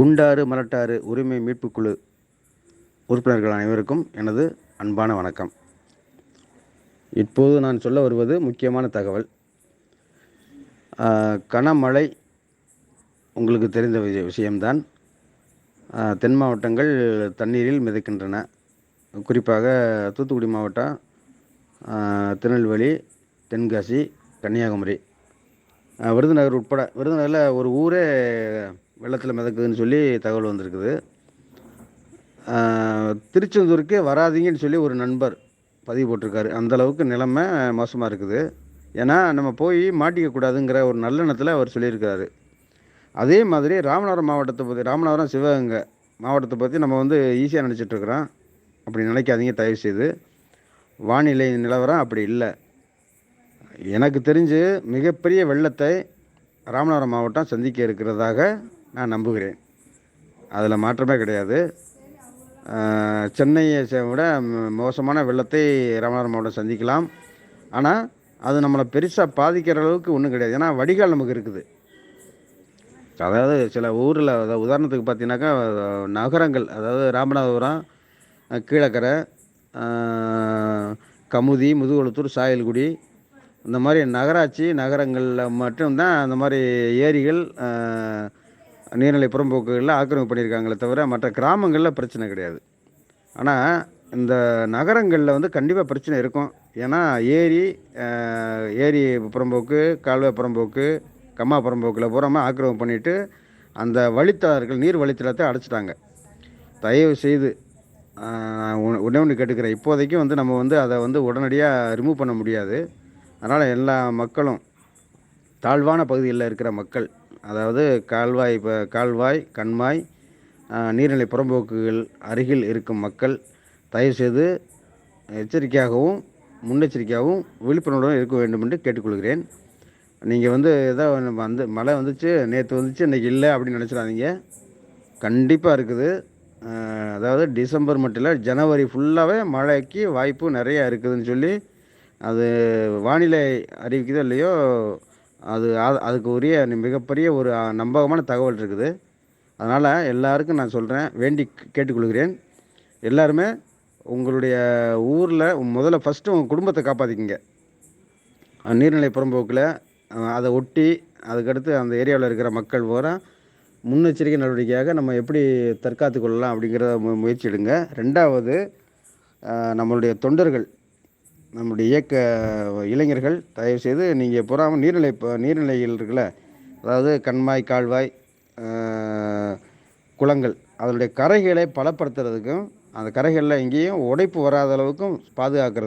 குண்டாறு மலட்டாறு உரிமை மீட்புக் குழு உறுப்பினர்கள் அனைவருக்கும் எனது அன்பான வணக்கம். இப்போது நான் சொல்ல வருவது முக்கியமான தகவல். கனமழை உங்களுக்கு தெரிந்த விஷயம்தான். தென் மாவட்டங்கள் தண்ணீரில் மிதக்கின்றன. குறிப்பாக தூத்துக்குடி மாவட்டம் திருநெல்வேலி தென்காசி கன்னியாகுமரி. விருதுநகர் உட்பட விருதுநகரில் ஒரு ஊரே வெள்ளத்தில் மிதக்குதுன்னு சொல்லி தகவல் வந்திருக்குது. திருச்செந்தூருக்கே வராதீங்கன்னு சொல்லி ஒரு நண்பர் பதிவு போட்டிருக்காரு. அந்த அளவுக்கு நிலைமை மோசமாக இருக்குது. ஏன்னா நம்ம போய் மாட்டிக்கக்கூடாதுங்கிற ஒரு நல்லெண்ணத்தில் அவர் சொல்லியிருக்காரு அதே மாதிரி ராமநாதபுரம் மாவட்டத்தை பற்றி ராமநாதபுரம் சிவகங்கை மாவட்டத்தை பற்றி நம்ம வந்து ஈஸியாக நினச்சிட்ருக்குறோம். அப்படி நினைக்காதீங்க தயவு செய்து வானிலை நிலவரம் அப்படி இல்லை. எனக்கு தெரிஞ்சு மிகப்பெரிய வெள்ளத்தை ராமநாதபுரம் மாவட்டம் சந்திக்க இருக்கிறதாக நான் நம்புகிறேன். அதில் மாற்றமே கிடையாது. சென்னையை விட மோசமான வெள்ளத்தை ராமநாதபுரம் மாவட்டம் சந்திக்கலாம். ஆனால் அது நம்மளை பெருசாக பாதிக்கிற அளவுக்கு ஒன்றும் கிடையாது. ஏன்னா வடிகால் நமக்கு இருக்குது. அதாவது சில ஊரில் அதாவது உதாரணத்துக்கு பார்த்தீங்கன்னாக்கா நகரங்கள் அதாவது ராமநாதபுரம் கீழக்கரை கமுதி முதுகுளத்தூர் சாயல்குடி இந்த மாதிரி நகராட்சி நகரங்களில் மட்டும்தான் அந்த மாதிரி ஏரிகள் நீர்நிலை புறம்போக்குகளில் ஆக்கிரமிப்பு பண்ணியிருக்காங்களே தவிர மற்ற கிராமங்களில் பிரச்சனை கிடையாது. ஆனால் இந்த நகரங்களில் வந்து கண்டிப்பாக பிரச்சனை இருக்கும். ஏன்னா ஏரி ஏரி புறம்போக்கு கால்வாய் புறம்போக்கு கம்மா புறம்போக்கில் பூராமல் ஆக்கிரமிப்பு பண்ணிவிட்டு அந்த வழித்தளர்கள் நீர் வழித்தளத்தை அடைச்சிட்டாங்க. தயவு செய்து உடனே ஒன்று கேட்டுக்கிறேன். இப்போதைக்கு வந்து நம்ம வந்து அதை வந்து உடனடியாக ரிமூவ் பண்ண முடியாது. அதனால் எல்லா மக்களும் தாழ்வான பகுதிகளில் இருக்கிற மக்கள் அதாவது கால்வாய் இப்போ கால்வாய் கண்மாய் நீர்நிலை புறம்போக்குகள் அருகில் இருக்கும் மக்கள் தயவுசெய்து எச்சரிக்கையாகவும் முன்னெச்சரிக்கையாகவும் விழிப்புணர்வுடன் இருக்க வேண்டும் என்று கேட்டுக்கொள்கிறேன். நீங்கள் வந்து ஏதோ வந்து மழை வந்துச்சு நேற்று வந்துச்சு இன்றைக்கி இல்லை அப்படின்னு நினச்சிடாதீங்க. கண்டிப்பாக இருக்குது. அதாவது டிசம்பர் மட்டும் இல்லை ஜனவரி ஃபுல்லாகவே மழைக்கு வாய்ப்பு நிறையா இருக்குதுன்னு சொல்லி அது வானிலை அறிவிக்குதோ இல்லையோ அது அதுக்கு உரிய மிகப்பெரிய ஒரு நம்பகமான தகவல் இருக்குது. அதனால் எல்லாருக்கும் நான் சொல்கிறேன் வேண்டி கேட்டுக்கொள்கிறேன். எல்லாருமே உங்களுடைய ஊரில் முதல்ல ஃபஸ்ட்டு உங்கள் குடும்பத்தை காப்பாற்றிக்கிங்க நீர்நிலை புறம்போக்கில் அதை ஒட்டி அதுக்கடுத்து அந்த ஏரியாவில் இருக்கிற மக்கள் பூரா முன்னெச்சரிக்கை நடவடிக்கையாக நம்ம எப்படி தற்காத்து கொள்ளலாம் அப்படிங்கிறத மு முயற்சி எடுங்க. ரெண்டாவது நம்மளுடைய தொண்டர்கள் நம்முடைய இயக்க இளைஞர்கள் தயவுசெய்து நீங்கள் புறாமல் நீர்நிலை இப்போ நீர்நிலைகள் இருக்குல்ல அதாவது கண்மாய் கால்வாய் குளங்கள் அதனுடைய கரைகளை பலப்படுத்துறதுக்கும் அந்த கரைகளில் எங்கேயும் உடைப்பு வராத அளவுக்கும் பாதுகாக்கிறது